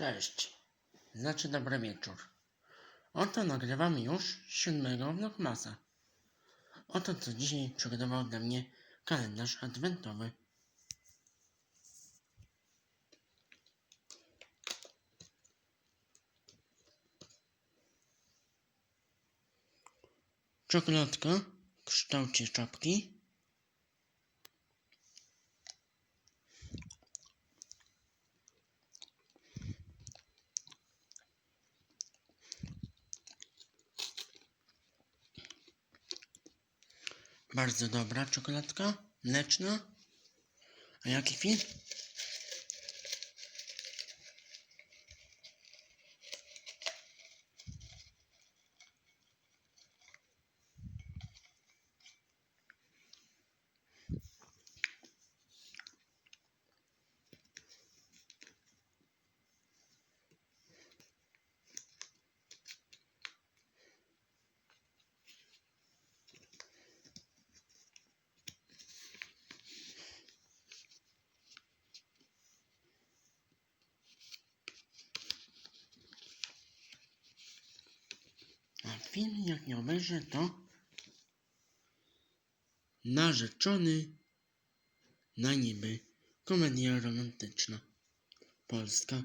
Cześć, znaczy dobry wieczór. Oto nagrywam już siódmego vlogmasa. Oto co dzisiaj przygotował dla mnie kalendarz adwentowy. Czekoladka w kształcie czapki. Bardzo dobra czekoladka, mleczna. A jaki film? Film jak nie obejrzę to Narzeczony na niby komedia romantyczna. Polska